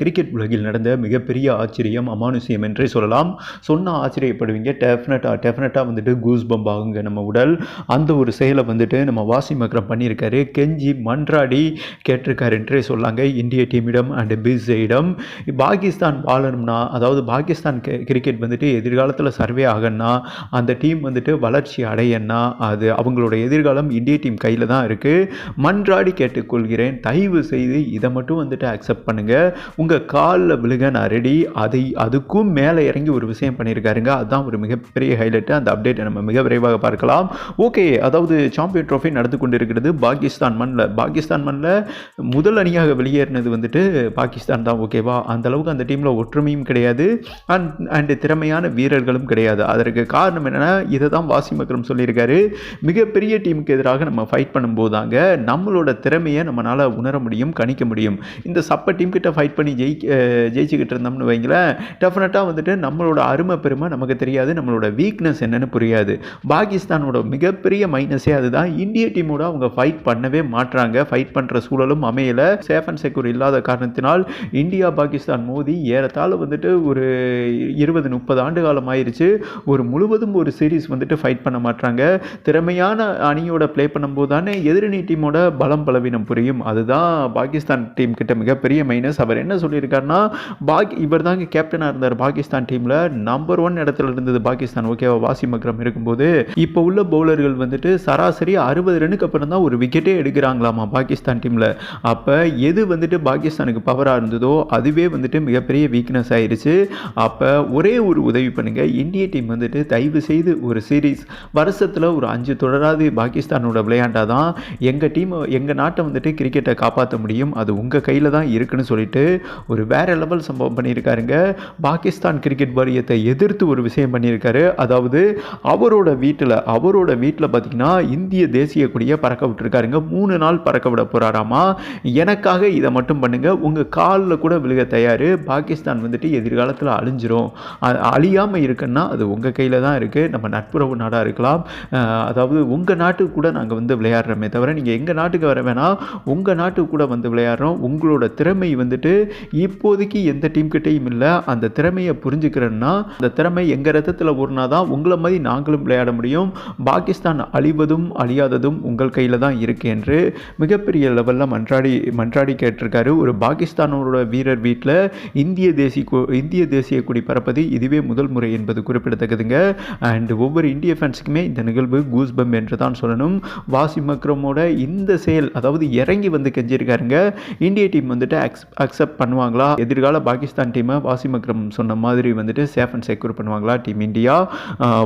Cricket உலகில் நடந்த மிகப்பெரிய ஆச்சரியம் அமானுஷ்யம் என்றே சொல்லலாம். சொன்னால் ஆச்சரியப்படுவீங்க. டெஃபினட்டாக டெஃபினட்டாக வந்துட்டு கூஸ் பம்ப் ஆகுங்க நம்ம உடல். அந்த ஒரு செயலை வந்துட்டு நம்ம வாசிம் அக்ரம் பண்ணியிருக்காரு. கெஞ்சி மன்றாடி கேட்டிருக்காரு என்றே சொல்லாங்க. இந்திய டீமிடம் அண்ட் பிஸிடம் பாகிஸ்தான் வாழணும்னா அதாவது பாகிஸ்தான் கிரிக்கெட் வந்துட்டு எதிர்காலத்தில் சர்வே ஆகணும்னா அந்த டீம் வந்துட்டு வளர்ச்சி அடையன்னா அது அவங்களோட எதிர்காலம் இந்திய டீம் கையில் தான் இருக்குது மன்றாடி கேட்டுக்கொள்கிறேன். தயவு செய்து இதை மட்டும் வந்துட்டு அக்செப்ட் பண்ணுங்கள் உங்கள் காலில் விழுக நான் ரெடி அதை அதுக்கும் மேலே இறங்கி ஒரு விஷயம் பண்ணியிருக்காருங்க அதுதான் ஒரு மிகப்பெரிய ஹைலைட்டு அந்த அப்டேட்டை நம்ம மிக விரைவாக பார்க்கலாம். ஓகே அதாவது சாம்பியன் ட்ரோஃபி நடந்து கொண்டிருக்கிறது பாகிஸ்தான் மண்ணில் பாகிஸ்தான் மண்ணில் முதல் அணியாக வெளியேறினது வந்துட்டு பாகிஸ்தான் தான் ஓகேவா அந்த அளவுக்கு அந்த டீமில் ஒற்றுமையும் கிடையாது. அண்ட் அண்டு திறமையான வீரர்களும் கிடையாது. அதற்கு காரணம் என்னென்னா இதை தான் வாசிம் அக்ரம் சொல்லியிருக்காரு. மிகப்பெரிய டீமுக்கு எதிராக நம்ம ஃபைட் பண்ணும்போதாங்க நம்மளோட திறமையை நம்மளால் உணர முடியும் கணிக்க முடியும். இந்த சப்ப டீம் கிட்ட ஃபைட் பண்ணி ஜெயிக்க ஜெயிச்சுக்கிட்டு இருந்தோம்னு வைங்களேன் டெஃபினட்டாக வந்துட்டு நம்மளோட அருமை பெருமை நமக்கு தெரியாது நம்மளோட வீக்னஸ் என்னென்னு புரியாது. பாகிஸ்தானோட மிகப்பெரிய மைனஸே அதுதான். இந்திய டீமோட அவங்க ஃபைட் பண்ணவே மாட்றாங்க. ஃபைட் பண்ணுற சூழலும் அமையல. சேஃப் அண்ட் செக்யூர் இல்லாத காரணத்தினால் இந்தியா பாகிஸ்தான் மோதி ஏறத்தாழ வந்துட்டு ஒரு இருபது முப்பது ஆண்டு காலம் ஆயிடுச்சு ஒரு முழுவதும் ஒரு சீரீஸ் வந்துட்டு ஃபைட் பண்ண மாட்டாங்க திறமையான அணியோட ப்ளே பண்ணும்போது தானே எதிரணி டீமோட பலம் பலவீனம் புரியும். அதுதான் பாகிஸ்தான் டீம் கிட்ட மிகப்பெரிய மைனஸ் அவர் என்ன சொல்லியிருக்காருன்னா பாக் இவர் தாங்க கேப்டனாக இருந்தார் பாகிஸ்தான் டீமில் நம்பர் ஒன் இடத்துல இருந்தது பாகிஸ்தான் ஓகேவா வாசிம் அக்ரம் இருக்கும்போது. இப்போ உள்ள பவுலர்கள் வந்துட்டு சராசரி அறுபது ரன்னுக்கு அப்புறம் தான் ஒரு விக்கெட்டே எடுக்கிறாங்களாமா பாகிஸ்தான் டீமில் அப்போ எது வந்துட்டு பாகிஸ்தானுக்கு பவராக இருந்ததோ அதுவே வந்துட்டு மிகப்பெரிய வீக்னஸ் ஆயிருச்சு. அப்போ ஒரே ஒரு உதவி பண்ணுங்கள் இந்திய டீம் வந்துட்டு தயவு செய்து ஒரு சீரீஸ் வருஷத்தில் ஒரு அஞ்சு தொடராது பாகிஸ்தானோட விளையாண்டாதான் எங்கள் டீம் எங்கள் நாட்டை வந்துட்டு கிரிக்கெட்டை காப்பாற்ற முடியும். அது உங்கள் கையில் தான் இருக்குன்னு சொல்லிட்டு ஒரு வேற லெவல் சம்பவம் பண்ணியிருக்காருங்க. பாகிஸ்தான் கிரிக்கெட் வாரியத்தை எதிர்த்து ஒரு விஷயம் பண்ணியிருக்காரு. அதாவது அவரோட வீட்டில் அவரோட வீட்டில் பார்த்தீங்கன்னா இந்திய தேசிய கொடியை பறக்க விட்டுருக்காருங்க. மூணு நாள் பறக்க விட போகிறாராமா எனக்காக இதை மட்டும் பண்ணுங்கள் உங்கள் காலில் கூட விழுக தயார். பாகிஸ்தான் வந்துட்டு எதிர்காலத்தில் அழிஞ்சிரும். அது அழியாமல் இருக்குன்னா அது உங்கள் கையில் தான் இருக்குது நம்ம நட்புறவு நாடாக இருக்கலாம். அதாவது உங்கள் நாட்டுக்கு கூட நாங்கள் வந்து விளையாடுறோமே தவிர நீங்கள் எங்கள் நாட்டுக்கு வர வேணாம். உங்கள் நாட்டுக்கு கூட வந்து விளையாடுறோம். உங்களோட திறமை வந்துட்டு இப்போதைக்கு எந்த டீம் கிட்டேயும் இல்லை. அந்த திறமையை புரிஞ்சுக்கிறேன்னா அந்த திறமை எங்கள் ரத்தத்தில் ஊர்னா தான் உங்களை மாதிரி நாங்களும் விளையாட முடியும். பாகிஸ்தான் அழிவதும் அழியாததும் உங்கள் கையில் தான் இருக்கு என்று மிகப்பெரிய லெவலில் மன்றாடி மன்றாடி கேட்டிருக்காரு. ஒரு பாகிஸ்தானோட வீரர் வீட்டில் இந்திய தேசிய இந்திய தேசிய கொடி பறப்பது இதுவே முதல் முறை என்பது குறிப்பிடத்தக்கதுங்க. அண்ட் ஒவ்வொரு இந்திய ஃபேன்ஸுக்குமே இந்த நிகழ்வு கூஸ்பம் என்று தான் சொல்லணும். வாசிம் அக்ரமோட இந்த செயல் அதாவது இறங்கி வந்து கெஞ்சிருக்காருங்க இந்திய டீம் வந்துட்டு அக்செப்ட் பண்ணுவாங்களா? எதிர்கால பாகிஸ்தான் டீமை வாசிம் அக்ரம் சொன்ன மாதிரி வந்துட்டு சேஃப் அண்ட் செக்யூர் பண்ணுவாங்களா டீம் இந்தியா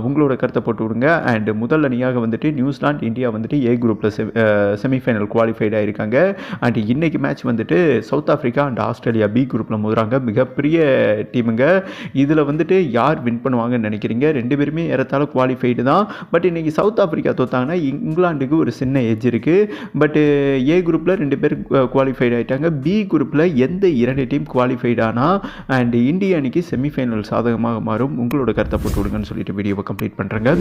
உங்களோட கருத்தை போட்டு விடுங்க. அண்ட் முதல் அணியாக வந்துட்டு நியூசிலாந்து இந்தியா வந்துட்டு ஏ குரூப்பில் செமிஃபைனல் குவாலிஃபைட் ஆகிருக்காங்க அண்ட் இன்னைக்கு மேட்ச் வந்துட்டு South Africa and Australia B குரூப்பில் மோதுறாங்க. மிகப்பெரிய டீமுங்க இதில் வந்துட்டு யார் வின் பண்ணுவாங்கன்னு நினைக்கிறீங்க? ரெண்டு பேருமே ஏறத்தாழ குவாலிஃபைடு தான். பட் இன்னைக்கு சவுத் ஆஃப்ரிக்கா தோத்தாங்கன்னா இங்கிலாந்துக்கு ஒரு சின்ன எஜ் இருக்குது பட்டு ஏ குரூப்பில் ரெண்டு பேர் குவாலிஃபைட் ஆகிட்டாங்க பி குரூப்பில் எந்த இரண்டு டீம் குவாலிஃபைட் ஆனால் அண்ட் இந்திய அணிக்கு செமிஃபைனல் சாதகமாக மாறும். உங்களோட கருத்தை போட்டு விடுங்கன்னு சொல்லிட்டு வீடியோவை கம்ப்ளீட் பண்ணுறேங்க